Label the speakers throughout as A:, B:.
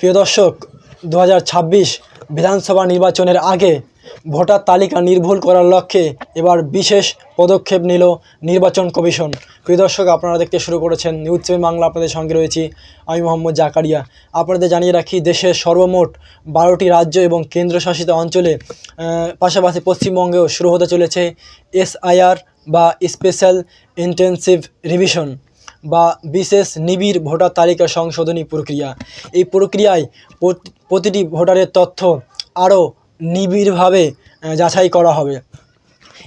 A: প্রিয় দর্শক দু হাজার ছাব্বিশ বিধানসভা নির্বাচনের আগে ভোটার তালিকা নির্ভুল করার লক্ষ্যে এবার বিশেষ পদক্ষেপ নিল নির্বাচন কমিশন। প্রিয় দর্শক, আপনারা দেখতে শুরু করেছেন নিউজ সেভেন বাংলা, আপনাদের সঙ্গে রয়েছি আমি মোহাম্মদ জাকারিয়া। আপনাদের জানিয়ে রাখি দেশের সর্বমোট বারোটি রাজ্য এবং কেন্দ্রশাসিত অঞ্চলে পাশাপাশি পশ্চিমবঙ্গেও শুরু হতে চলেছে এসআইআর বা স্পেশাল ইন্টেনসিভ রিভিশন। বা বিশেষ নিবিড় ভোটার তালিকা সংশোধনী প্রক্রিয়া। এই প্রক্রিয়ায় প্রতিটি ভোটারের তথ্য আরও নিবিড়ভাবে যাচাই করা হবে।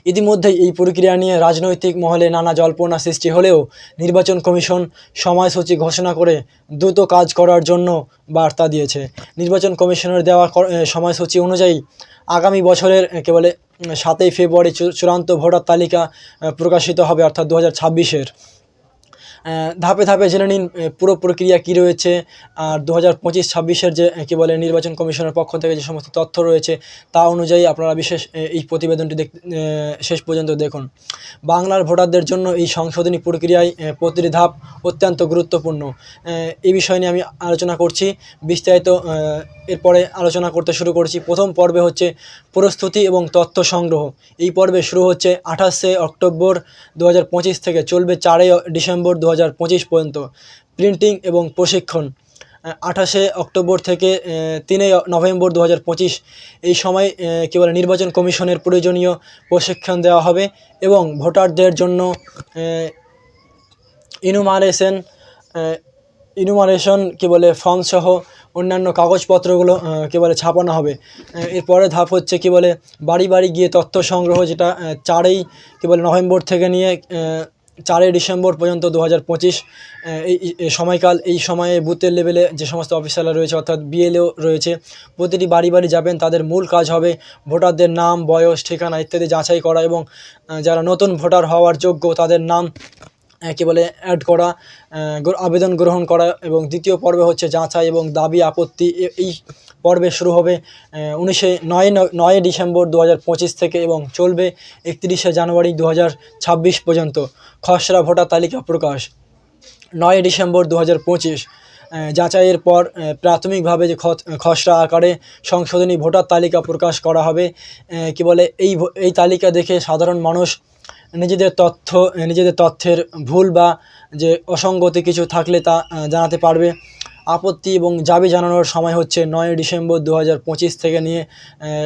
A: ইতিমধ্যেই এই প্রক্রিয়া নিয়ে রাজনৈতিক মহলে নানা জল্পনা সৃষ্টি হলেও নির্বাচন কমিশন সময়সূচি ঘোষণা করে দ্রুত কাজ করার জন্য বার্তা দিয়েছে। নির্বাচন কমিশনের দেওয়া সময়সূচি অনুযায়ী আগামী বছরের এ, কে বলে উম, সাতই ফেব্রুয়ারি চূড়ান্ত ভোটার তালিকা প্রকাশিত হবে অর্থাৎ দু হাজার ধাপে ধাপে জেনে নিন পুরো প্রক্রিয়া কী রয়েছে। আর দু হাজার পঁচিশ, ছাব্বিশের যে কী বলে, নির্বাচন কমিশনের পক্ষ থেকে যে সমস্ত তথ্য রয়েছে, তা অনুযায়ী আপনারা বিশেষ এই প্রতিবেদনটি দেখ শেষ পর্যন্ত দেখুন। বাংলার ভোটারদের জন্য এই সংশোধনী প্রক্রিয়ায় প্রতিটি ধাপ অত্যন্ত গুরুত্বপূর্ণ। এই বিষয় নিয়ে আমি আলোচনা করছি, বিস্তারিত এরপরে আলোচনা করতে শুরু করছি। প্রথম পর্বে হচ্ছে প্রস্তুতি এবং তথ্য সংগ্রহ। এই পর্বে শুরু হচ্ছে আঠাশে অক্টোবর দু হাজার পঁচিশ থেকে, চলবে চারই ডিসেম্বর দু হাজার পর্যন্ত প্রিন্টিং এবং প্রশিক্ষণ। আঠাশে অক্টোবর থেকে তিনই নভেম্বর দু হাজার পঁচিশ এই সময় কী বলে, নির্বাচন কমিশনের প্রয়োজনীয় প্রশিক্ষণ দেওয়া হবে এবং ভোটারদের জন্য ইনুমারেশন ইনুমারেশন কী বলে ফর্ম সহ অন্যান্য কাগজপত্রগুলো কী বলে, ছাপানো হবে। এরপরে ধাপ হচ্ছে, কী বলে, বাড়ি বাড়ি গিয়ে তথ্য সংগ্রহ, যেটা চারেই, কী বলে, নভেম্বর থেকে নিয়ে চারই ডিসেম্বর পর্যন্ত দু হাজার পঁচিশ এই সময়কাল, এই সময়ে বুথের লেভেলে যে সমস্ত অফিসাররা রয়েছে, অর্থাৎ বিএলও রয়েছে, প্রতিটি বাড়ি বাড়ি যাবেন, তাদের মূল কাজ হবে ভোটারদের নাম, বয়স, ঠিকানা ইত্যাদি যাচাই করা এবং যারা নতুন ভোটার হওয়ার যোগ্য তাদের নাম কী বলে অ্যাড করা আবেদন গ্রহণ করা এবং দ্বিতীয় পর্বে হচ্ছে যাচাই এবং দাবি আপত্তি এই পর্বে শুরু হবে উনিশে নয় নয় ডিসেম্বর দু হাজার পঁচিশ থেকে এবং চলবে একত্রিশে জানুয়ারি দু হাজার ছাব্বিশ পর্যন্ত। খসড়া ভোটার তালিকা প্রকাশ। নয় ডিসেম্বর দু হাজার পঁচিশ যাচাইয়ের পর প্রাথমিকভাবে যে খসড়া আকারে সংশোধনী ভোটার তালিকা প্রকাশ করা হবে। কি বলে, এই এই তালিকা দেখে সাধারণ মানুষ নিজেদের তথ্য, নিজেদের তথ্যের ভুল বা যে অসঙ্গতি কিছু থাকলে তা জানাতে পারবে। আপত্তি এবং দাবি জানানোর সময় হচ্ছে নয় ডিসেম্বর দু হাজার পঁচিশ থেকে নিয়ে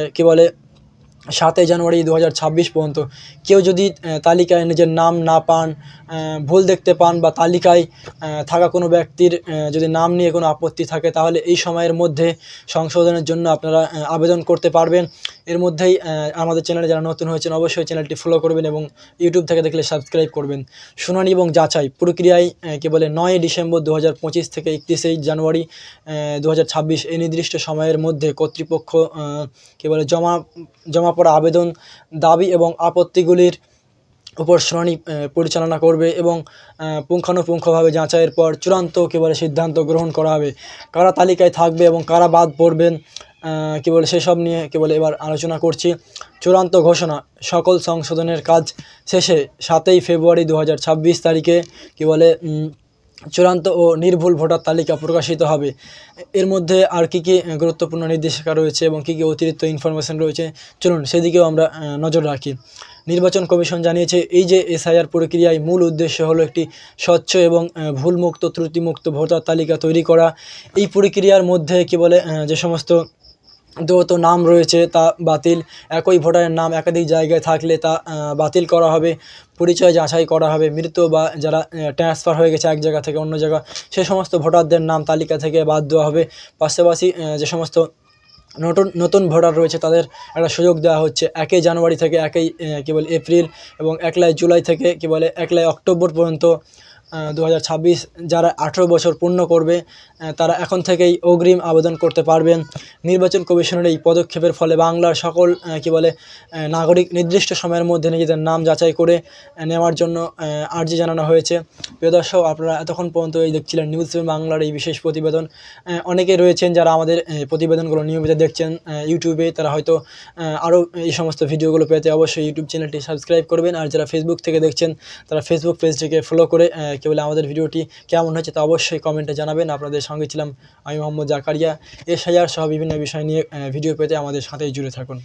A: কী কি বলে সাতই জানুয়ারি দু হাজার ছাব্বিশ পর্যন্ত কেউ যদি তালিকায় নিজের নাম না পান ভুল দেখতে পান বা তালিকায় থাকা কোনো ব্যক্তির যদি নাম নিয়ে কোনো আপত্তি থাকে, তাহলে এই সময়ের মধ্যে সংশোধনের জন্য আপনারা আবেদন করতে পারবেন। এর মধ্যেই আমাদের চ্যানেলে যারা নতুন হয়েছেন, অবশ্যই চ্যানেলটি ফলো করবেন এবং ইউটিউব থেকে দেখলে সাবস্ক্রাইব করবেন। শুনানি এবং যাচাই প্রক্রিয়ায় কি বলে নয় ডিসেম্বর দু হাজার পঁচিশ থেকে একত্রিশে জানুয়ারি দু হাজার ছাব্বিশ এই নির্দিষ্ট সময়ের মধ্যে কর্তৃপক্ষ কি বলে জমা জমা পড়া আবেদন, দাবি এবং আপত্তিগুলির উপর শুনানি পরিচালনা করবে এবং পুঙ্খানুপুঙ্খভাবে যাচাইয়ের পর চূড়ান্ত কী বলে সিদ্ধান্ত গ্রহণ করা হবে। কারা তালিকায় থাকবে এবং কারা বাদ পড়বেন কী বলে সেসব নিয়ে কী বলে এবার আলোচনা করছি। চূড়ান্ত ঘোষণা, সকল সংশোধনের কাজ শেষে সাতই ফেব্রুয়ারি দু হাজার ছাব্বিশ তারিখে কী বলে চূড়ান্ত ও নির্ভুল ভোটার তালিকা প্রকাশিত হবে। এর মধ্যে আর কী কী গুরুত্বপূর্ণ নির্দেশিকা রয়েছে এবং কী কী অতিরিক্ত ইনফরমেশন রয়েছে, চলুন সেদিকেও আমরা নজর রাখি। নির্বাচন কমিশন জানিয়েছে, এই যে এসআইআর প্রক্রিয়ায় মূল উদ্দেশ্য হলো একটি স্বচ্ছ এবং ভুলমুক্ত, ত্রুটিমুক্ত ভোটার তালিকা তৈরি করা। এই প্রক্রিয়ার মধ্যে কী বলে যে সমস্ত দ্রুত নাম রয়েছে, তা বাতিল। একই ভোটারের নাম একাধিক জায়গায় থাকলে তা বাতিল করা হবে। পরিচয় যাচাই করা হবে। মৃত বা যারা ট্রান্সফার হয়ে গেছে এক জায়গা থেকে অন্য জায়গা, সে সমস্ত ভোটারদের নাম তালিকা থেকে বাদ দেওয়া হবে। পাশাপাশি যে সমস্ত নতুন নতুন ভোটার রয়েছে, তাদের একটা সুযোগ দেওয়া হচ্ছে। একই জানুয়ারি থেকে একই কী বলে, এপ্রিল এবং একলাই জুলাই থেকে, কী বলে, একলাই অক্টোবর পর্যন্ত দু হাজার ছাব্বিশ যারা আঠেরো বছর পূর্ণ করবে তারা এখন থেকেই অগ্রিম আবেদন করতে পারবেন। নির্বাচন কমিশনের এই পদক্ষেপের ফলে বাংলার সকল কী বলে নাগরিক নির্দিষ্ট সময়ের মধ্যে নিজেদের নাম যাচাই করে নেওয়ার জন্য আর্জি জানানো হয়েছে। প্রিয় দর্শক, আপনারা এতক্ষণ পর্যন্ত এই দেখছিলেন নিউজ সেভেন বাংলার এই বিশেষ প্রতিবেদন। অনেকে রয়েছেন যারা আমাদের প্রতিবেদনগুলো নিয়মিত দেখছেন ইউটিউবে, তারা হয়তো আরও এই সমস্ত ভিডিওগুলো পেতে অবশ্যই ইউটিউব চ্যানেলটি সাবস্ক্রাইব করবেন। আর যারা ফেসবুক থেকে দেখছেন, তারা ফেসবুক পেজটিকে ফলো করে আহ, কী বলে আমাদের ভিডিওটি কেমন হয়েছে তা অবশ্যই কমেন্টে জানাবেন। আপনাদের সঙ্গে ছিলাম আমি মোহাম্মদ জাকারিয়া এসআইআর সহ বিভিন্ন বিষয় নিয়ে ভিডিও পেতে আমাদের সাথেই জুড়ে থাকুন।